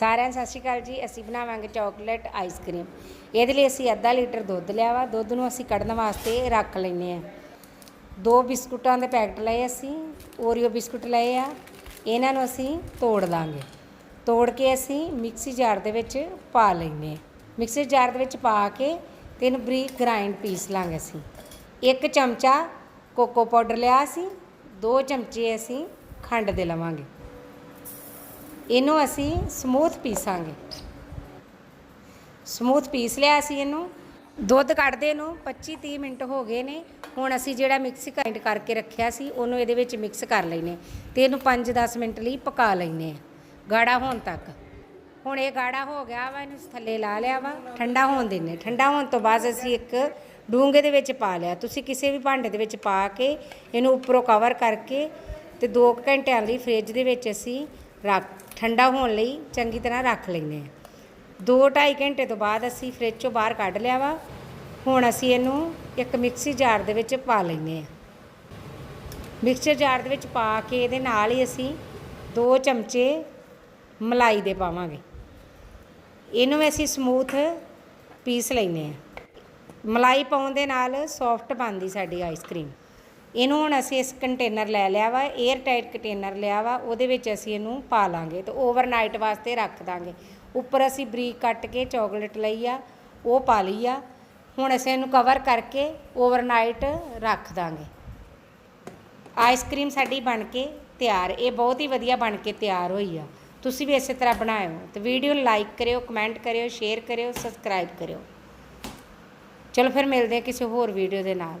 ਸਾਰਿਆਂ ਨੂੰ ਸਤਿ ਸ਼੍ਰੀ ਅਕਾਲ ਜੀ, ਅਸੀਂ ਬਣਾਵਾਂਗੇ ਚਾਕਲੇਟ ਆਈਸਕ੍ਰੀਮ ਇਹਦੇ ਲਈ ਅਸੀਂ ਅੱਧਾ ਲੀਟਰ ਦੁੱਧ ਲਿਆ ਵਾ, ਦੁੱਧ ਨੂੰ ਅਸੀਂ ਕੱਢਣ ਵਾਸਤੇ ਰੱਖ ਲੈਨੇ ਆ ਦੋ ਬਿਸਕੁਟਾਂ ਦੇ ਪੈਕਟ ਲਏ ਅਸੀਂ ਓਰੀਓ ਬਿਸਕੁਟ ਲਏ ਆ, ਇਹਨਾਂ ਨੂੰ ਅਸੀਂ ਤੋੜ ਦਾਂਗੇ। ਤੋੜ ਕੇ ਅਸੀਂ ਮਿਕਸੀ ਜਾਰ ਦੇ ਵਿੱਚ ਪਾ ਲੈਨੇ ਆ ਮਿਕਸੀ ਜਾਰ ਦੇ ਵਿੱਚ ਪਾ ਕੇ ਤੇ ਇਹਨੂੰ ਬਰੀਕ ਗ੍ਰਾਈਂਡ ਪੀਸ ਲਾਂਗੇ ਅਸੀਂ। ਇੱਕ ਚਮਚਾ ਕੋਕੋ ਪਾਊਡਰ ਲਿਆ ਸੀ ਦੋ ਚਮਚੇ ਅਸੀਂ ਖੰਡ ਦੇ ਲਵਾਂਗੇ। ਇਹਨੂੰ ਅਸੀਂ ਸਮੂਥ ਪੀਸਾਂਗੇ ਸਮੂਥ ਪੀਸ ਲਿਆ ਅਸੀਂ ਇਹਨੂੰ। ਦੁੱਧ ਕੱਢਦੇ ਨੂੰ 25 30 ਮਿੰਟ ਹੋ ਗਏ ਨੇ। ਹੁਣ ਅਸੀਂ ਜਿਹੜਾ ਮਿਕਸ ਗ੍ਰਾਈਂਡ ਕਰਕੇ ਰੱਖਿਆ ਸੀ, ਉਹਨੂੰ ਇਹਦੇ ਵਿੱਚ ਮਿਕਸ ਕਰ ਲੈਨੇ। ਤੇ ਇਹਨੂੰ 5-10 ਮਿੰਟ ਲਈ ਪਕਾ ਲੈਨੇ ਆ, ਗਾੜਾ ਹੋਣ ਤੱਕ। ਹੁਣ ਇਹ ਗਾੜਾ ਹੋ ਗਿਆ ਵਾ, ਇਹਨੂੰ ਥੱਲੇ ਲਾ ਲਿਆ ਵਾ। ਠੰਡਾ ਹੋਣ ਦੇਨੇ ਠੰਡਾ ਹੋਣ ਤੋਂ ਬਾਅਦ ਅਸੀਂ ਇੱਕ ਡੂੰਘੇ ਦੇ ਵਿੱਚ ਪਾ ਲਿਆ। ਤੁਸੀਂ ਕਿਸੇ ਵੀ ਭਾਂਡੇ ਦੇ ਵਿੱਚ ਪਾ ਕੇ ਇਹਨੂੰ ਉੱਪਰੋਂ ਕਵਰ ਕਰਕੇ ਤੇ 2 ਘੰਟਿਆਂ ਲਈ ਫ੍ਰਿਜ ਦੇ ਵਿੱਚ ਅਸੀਂ ਰੱਖ, ਠੰਡਾ ਹੋਣ ਲਈ ਚੰਗੀ ਤਰ੍ਹਾਂ ਰੱਖ ਲੈਨੇ ਆ 2-2.5 ਘੰਟੇ ਤੋਂ ਬਾਅਦ ਅਸੀਂ ਫ੍ਰਿਜ ਚੋਂ ਬਾਹਰ ਕੱਢ ਲਿਆ ਵਾ। ਹੁਣ ਅਸੀਂ ਇਹਨੂੰ ਇੱਕ ਮਿਕਸੀ ਜਾਰ ਦੇ ਵਿੱਚ ਪਾ ਲੈਨੇ ਆ ਮਿਕਸਚਰ ਜਾਰ ਦੇ ਵਿੱਚ ਪਾ ਕੇ ਇਹਦੇ ਨਾਲ ਹੀ ਅਸੀਂ 2 ਚਮਚੇ ਮਲਾਈ ਦੇ ਪਾਵਾਂਗੇ। ਇਹਨੂੰ ਅਸੀਂ ਸਮੂਥ ਪੀਸ ਲੈਨੇ ਆ ਮਲਾਈ ਪਾਉਣ ਦੇ ਨਾਲ ਸੌਫਟ ਬਣਦੀ ਸਾਡੀ ਆਈਸਕ੍ਰੀਮ ਇਹਨੂੰ ਹੁਣ ਅਸੀਂ ਇਸ ਕੰਟੇਨਰ ਲੈ ਲਿਆ ਵਾ 에ਅਰ ਟਾਈਟ ਕੰਟੇਨਰ ਲਿਆ ਵਾ, ਉਹਦੇ ਵਿੱਚ ਅਸੀਂ ਇਹਨੂੰ ਪਾ ਲਾਂਗੇ ਤੇ ਓਵਰਨਾਈਟ ਵਾਸਤੇ ਰੱਖ ਦਾਂਗੇ। ਉੱਪਰ ਅਸੀਂ ਬਰੀਕ ਕੱਟ ਕੇ ਚਾਕਲੇਟ ਲਈ ਆ, ਉਹ ਪਾ ਲਈ ਆ। ਹੁਣ ਅਸੀਂ ਇਹਨੂੰ ਕਵਰ ਕਰਕੇ ਓਵਰਨਾਈਟ ਰੱਖ ਦਾਂਗੇ। ਆਈਸਕ੍ਰੀਮ ਸਾਡੀ ਬਣ ਕੇ ਤਿਆਰ, ਇਹ ਬਹੁਤ ਹੀ ਵਧੀਆ ਬਣ ਕੇ ਤਿਆਰ ਹੋਈ ਆ। ਤੁਸੀਂ ਵੀ ਇਸੇ ਤਰ੍ਹਾਂ ਬਣਾਇਓ। ਤੇ ਵੀਡੀਓ ਨੂੰ ਲਾਈਕ ਕਰਿਓ ਕਮੈਂਟ ਕਰਿਓ ਸ਼ੇਅਰ ਕਰਿਓ ਸਬਸਕ੍ਰਾਈਬ ਕਰਿਓ। ਚਲੋ ਫਿਰ ਮਿਲਦੇ ਹਾਂ ਕਿਸੇ ਹੋਰ ਵੀਡੀਓ ਦੇ ਨਾਲ।